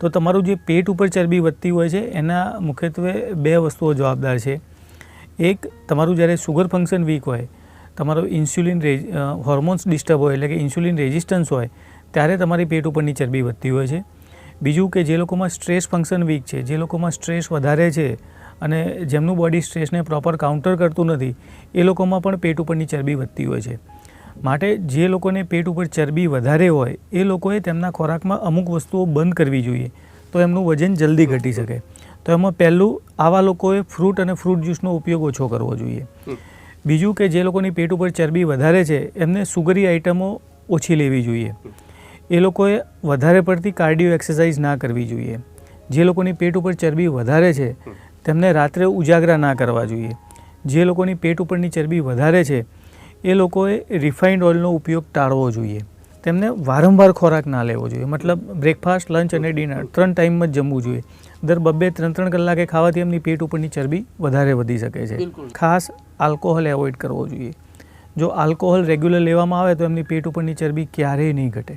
તો તમારું જે પેટ ઉપર ચરબી વધતી હોય છે, એના મુખ્યત્વે બે વસ્તુઓ જવાબદાર છે. એક, તમારું જ્યારે સુગર ફંક્શન વીક હોય, તમારો ઇન્સ્યુલિન હોર્મોન્સ ડિસ્ટર્બ હોય, એટલે કે ઇન્સ્યુલિન રેઝિસ્ટન્સ હોય, ત્યારે તમારી પેટ ઉપરની ચરબી વધતી હોય છે. બીજું કે જે લોકોમાં સ્ટ્રેસ ફંક્શન વીક છે, જે લોકોમાં સ્ટ્રેસ વધારે છે અને જેમનું બોડી સ્ટ્રેસને પ્રોપર કાઉન્ટર કરતું નથી, એ લોકોમાં પણ પેટ ઉપરની ચરબી વધતી હોય છે. માટે જે લોકોને પેટ ઉપર ચરબી વધારે હોય એ લોકોએ તેમના ખોરાકમાં અમુક વસ્તુઓ બંધ કરવી જોઈએ. તો એમનું વજન જલ્દી ઘટી શકે. તો એમાં પહેલું આવા લોકોએ ફ્રૂટ અને ફ્રૂટ જ્યુસનો ઉપયોગ ઓછો કરવો જોઈએ. બીજું કે જે લોકોની પેટ ઉપર ચરબી વધારે છે એમને સુગરી આઇટમો ઓછી લેવી જોઈએ. એ લોકોએ વધારે પડતી કાર્ડિયો એક્સરસાઇઝ ના કરવી જોઈએ. જે લોકોની પેટ ઉપર ચરબી વધારે છે તેમને રાત્રે ઉજાગરા ના કરવા જોઈએ. જે લોકોની પેટ ઉપરની ચરબી વધારે છે એ લોકોએ રિફાઇન્ડ ઓઇલનો ઉપયોગ ટાળવો જોઈએ. તેમને વારંવાર ખોરાક ના લેવો જોઈએ. મતલબ બ્રેકફાસ્ટ લંચ અને ડિનર ત્રણ ટાઈમમાં જ જમવું જોઈએ. દર બબ્બે ત્રણ ત્રણ કલાકે ખાવાથી એમની પેટ ઉપરની ચરબી વધારે વધી શકે છે. ખાસ આલ્કોહોલ એવોઇડ કરવો જોઈએ. જો આલ્કોહોલ રેગ્યુલર લેવામાં આવે તો એમની પેટ ઉપરની ચરબી ક્યારેય નહીં ઘટે.